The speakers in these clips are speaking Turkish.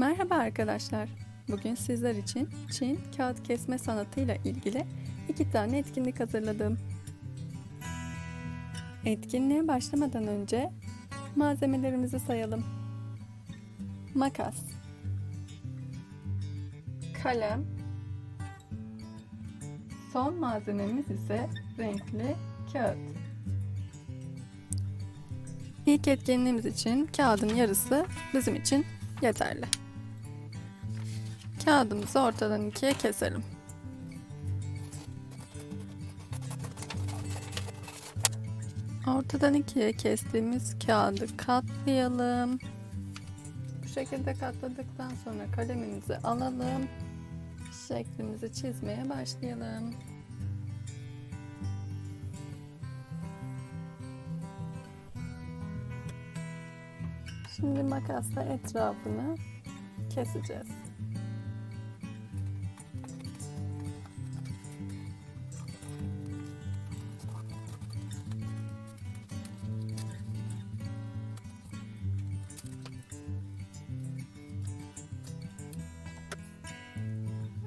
Merhaba arkadaşlar. Bugün sizler için Çin kağıt kesme sanatıyla ilgili iki tane etkinlik hazırladım. Etkinliğe başlamadan önce malzemelerimizi sayalım. Makas, kalem, son malzememiz ise renkli kağıt. İlk etkinliğimiz için kağıdın yarısı bizim için yeterli. Kağıdımızı ortadan ikiye keselim. Ortadan ikiye kestiğimiz kağıdı katlayalım. Bu şekilde katladıktan sonra kalemimizi alalım. Şeklimizi çizmeye başlayalım. Şimdi makasla etrafını keseceğiz.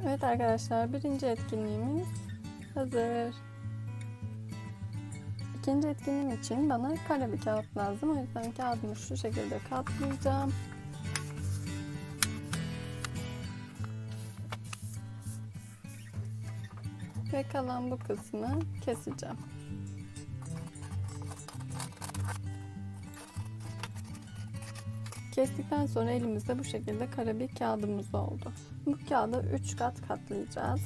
Evet arkadaşlar birinci etkinliğimiz hazır. İkinci etkinliğim için bana kare bir kağıt lazım. O yüzden kağıdımı şu şekilde katlayacağım. Ve kalan bu kısmı keseceğim. Kestikten sonra elimizde bu şekilde kare bir kağıdımız oldu. Bu kağıdı 3 kat katlayacağız.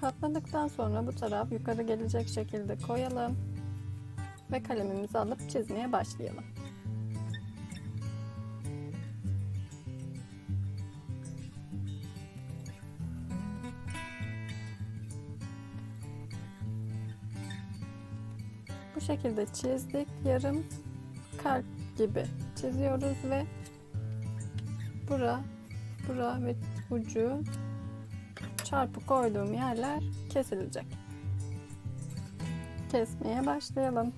Katladıktan sonra bu taraf yukarı gelecek şekilde koyalım ve kalemimizi alıp çizmeye başlayalım. Şekilde çizdik. Yarım kalp gibi çiziyoruz ve bura, bura ve ucu çarpı koyduğum yerler kesilecek. Kesmeye başlayalım.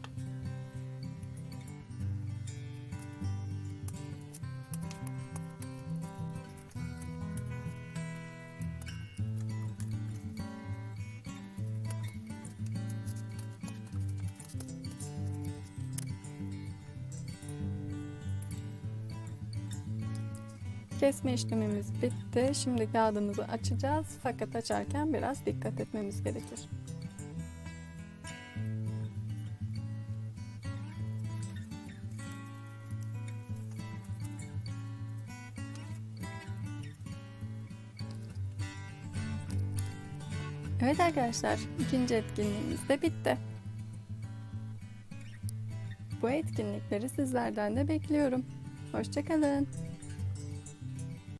Kesme işlemimiz bitti. Şimdi kağıdımızı açacağız. Fakat açarken biraz dikkat etmemiz gerekir. Evet arkadaşlar, ikinci etkinliğimiz de bitti. Bu etkinlikleri sizlerden de bekliyorum. Hoşçakalın.